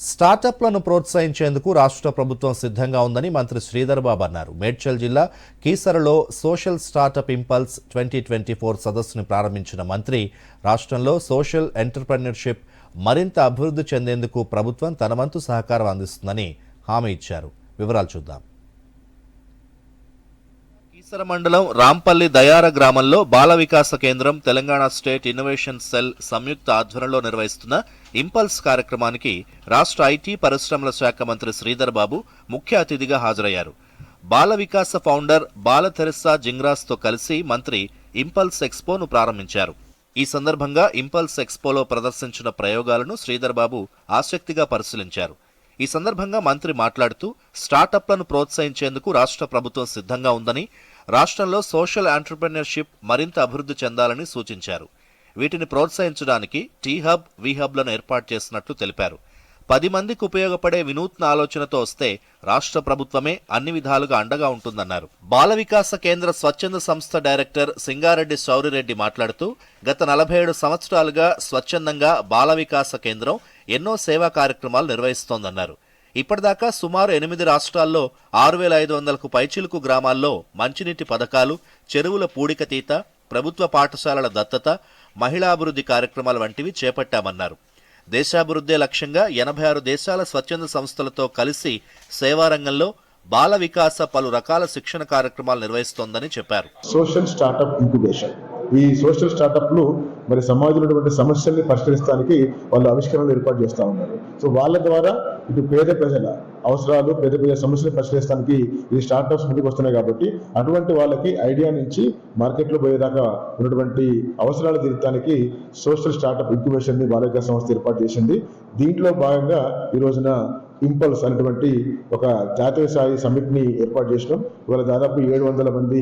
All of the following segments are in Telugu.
స్టార్టప్లను ప్రోత్సహించేందుకు రాష్ట్ర ప్రభుత్వం సిద్ధంగా ఉందని మంత్రి శ్రీధర్ బాబు అన్నారు. మేడ్చల్ జిల్లా కీసరలో social startup impulse twenty twenty four సదస్సును ప్రారంభించిన మంత్రి రాష్ట్రంలో సోషల్ ఎంటర్ప్రెన్యూర్షిప్ మరింత అభివృద్ధి చెందేందుకు ప్రభుత్వం తన వంతు సహకారం అందిస్తుందని హామీ ఇచ్చారు. వివరాలు చూద్దాం. కీసర మండలం రాంపల్లి దయార గ్రామంలో బాల వికాస కేంద్రం తెలంగాణ స్టేట్ ఇన్నోవేషన్ సెల్ సంయుక్త ఆధ్వర్యంలో నిర్వహిస్తున్న ఇంపల్స్ కార్యక్రమానికి రాష్ట్ర ఐటీ పరిశ్రమల శాఖ మంత్రి శ్రీధర్ బాబు ముఖ్య అతిథిగా హాజరయ్యారు. బాల వికాస ఫౌండర్ బాల తెరెస్సా జింగ్రాస్తో కలిసి మంత్రి ఇంపల్స్ ఎక్స్పోను ప్రారంభించారు. ఈ సందర్భంగా ఇంపల్స్ ఎక్స్పోలో ప్రదర్శించిన ప్రయోగాలను శ్రీధర్ బాబు ఆసక్తిగా పరిశీలించారు. ఈ సందర్భంగా మంత్రి మాట్లాడుతూ స్టార్టప్లను ప్రోత్సహించేందుకు రాష్ట్ర ప్రభుత్వం సిద్ధంగా ఉందని రాష్ట్రంలో సోషల్ ఆంటర్ప్రెన్యూర్షిప్ మరింత అభివృద్ధి చెందాలని సూచించారు. వీటిని ప్రోత్సహించడానికి టీ హబ్ వి హబ్లను ఏర్పాటు చేసినట్లు తెలిపారు. పది మందికి ఉపయోగపడే వినూత్న ఆలోచనతో వస్తే రాష్ట్ర ప్రభుత్వమే అన్ని విధాలుగా అండగా ఉంటుందన్నారు. బాల వికాస కేంద్ర స్వచ్ఛంద సంస్థ డైరెక్టర్ సింగారెడ్డి శౌరిరెడ్డి మాట్లాడుతూ గత నలభై ఏడు సంవత్సరాలుగా స్వచ్ఛందంగా బాల వికాస కేంద్రం ఎన్నో సేవా కార్యక్రమాలు నిర్వహిస్తోందన్నారు. ఇప్పటిదాకా సుమారు ఎనిమిది రాష్ట్రాల్లో ఆరు వేల ఐదు వందలకు పైచిలుకు గ్రామాల్లో మంచినీటి పథకాలు చెరువుల పూడికతీత ప్రభుత్వ పాఠశాలల దత్తత మహిళాభివృద్ధి కార్యక్రమాలు వంటివి చేపట్టామన్నారు. దేశాభివృద్ధే లక్ష్యంగా ఎనభై ఆరు దేశాల స్వచ్ఛంద సంస్థలతో కలిసి సేవారంగంలో బాల వికాస పలు రకాల శిక్షణ కార్యక్రమాలు నిర్వహిస్తోందని చెప్పారు. Social startup incubation. ఈ సోషల్ స్టార్టప్లు మరి సమాజంలో ఉన్నటువంటి సమస్యల్ని పరిష్కరించడానికి వాళ్ళు ఆవిష్కరణలు ఏర్పాటు చేస్తూ ఉన్నారు. సో వాళ్ళ ద్వారా ఇటు పేద ప్రజల అవసరాలు పెద్ద పెద్ద సమస్యలు పరిష్కరించడానికి ఈ స్టార్టప్స్ ముందుకు వస్తున్నాయి కాబట్టి అటువంటి వాళ్ళకి ఐడియా నుంచి మార్కెట్లో పోయేదాకా ఉన్నటువంటి అవసరాలు తీర్చడానికి సోషల్ స్టార్టప్ ఇంక్యుబేషన్ని బాలిక సంస్థ ఏర్పాటు చేసింది. దీంట్లో భాగంగా ఈ రోజున ఇంపల్స్ అనేటువంటి ఒక జాతీయ స్థాయి సమ్మిట్ని ఏర్పాటు చేసినాం. ఇవాళ దాదాపు ఏడు వందల మంది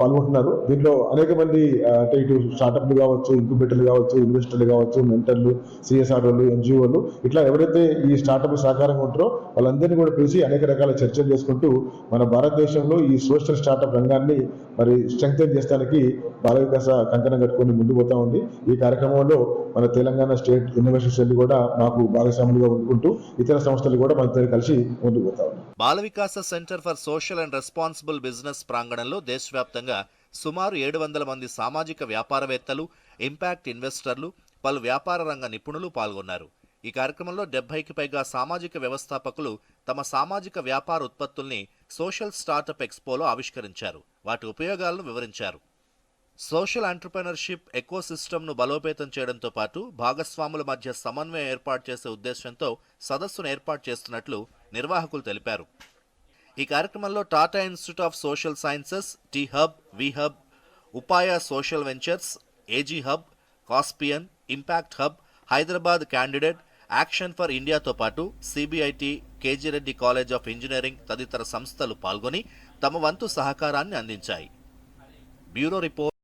పాల్గొంటున్నారు. దీంట్లో అనేక మంది అంటే ఇటు స్టార్టప్లు కావచ్చు ఇంక్యుబేటర్లు కావచ్చు ఇన్వెస్టర్లు కావచ్చు మెంటర్లు సిఎస్ఆర్ఓలు ఎన్జిఓలు ఇట్లా ఎవరైతే ఈ స్టార్టప్ సహకారంగా ఉంటారో వాళ్ళందరినీ కూడా పిలిచి అనేక రకాల చర్చలు చేసుకుంటూ మన భారతదేశంలో ఈ సోషల్ స్టార్టప్ రంగాన్ని మరి స్ట్రెంగ్తెన్ చేస్తానికి బాల వికాస కంకణం కట్టుకొని ముందుకుపోతా ఉంది. ఈ కార్యక్రమంలో మన తెలంగాణ స్టేట్ ఇన్నోవేషన్ సెల్ కూడా మాకు భాగస్వాములుగా ఉంటుంటూ ఇతర సంస్థలు కూడా మనతో కలిసి ముందుకు పోతా ఉన్నాయి Bala Vikasa centre for social and responsible business ప్రాంగణంలో దేశవ్యాప్తంగా సుమారు ఏడు వందల మంది సామాజిక వ్యాపారవేత్తలు ఇంపాక్ట్ ఇన్వెస్టర్లు పలు వ్యాపార రంగ నిపుణులు పాల్గొన్నారు. ఈ కార్యక్రమంలో డెబ్బైకి పైగా సామాజిక వ్యవస్థాపకులు తమ సామాజిక వ్యాపార ఉత్పత్తుల్ని సోషల్ స్టార్టప్ ఎక్స్పోలో ఆవిష్కరించారు. వాటి ఉపయోగాలను వివరించారు. సోషల్ ఆంటర్ప్రెనర్షిప్ ఎకో సిస్టమ్ను బలోపేతం చేయడంతో పాటు భాగస్వాముల మధ్య సమన్వయం ఏర్పాటు చేసే ఉద్దేశంతో సదస్సును ఏర్పాటు చేస్తున్నట్లు నిర్వాహకులు తెలిపారు. ఈ కార్యక్రమంలో Tata institute of social sciences T hub V hub Upaya social ventures AG hub Caspian impact hub Hyderabad candidate action for ఇండియాతో పాటు CBIT KG Reddy college of engineering తదితర సంస్థలు పాల్గొని తమ వంతు సహకారాన్ని అందించాయి. Bureau report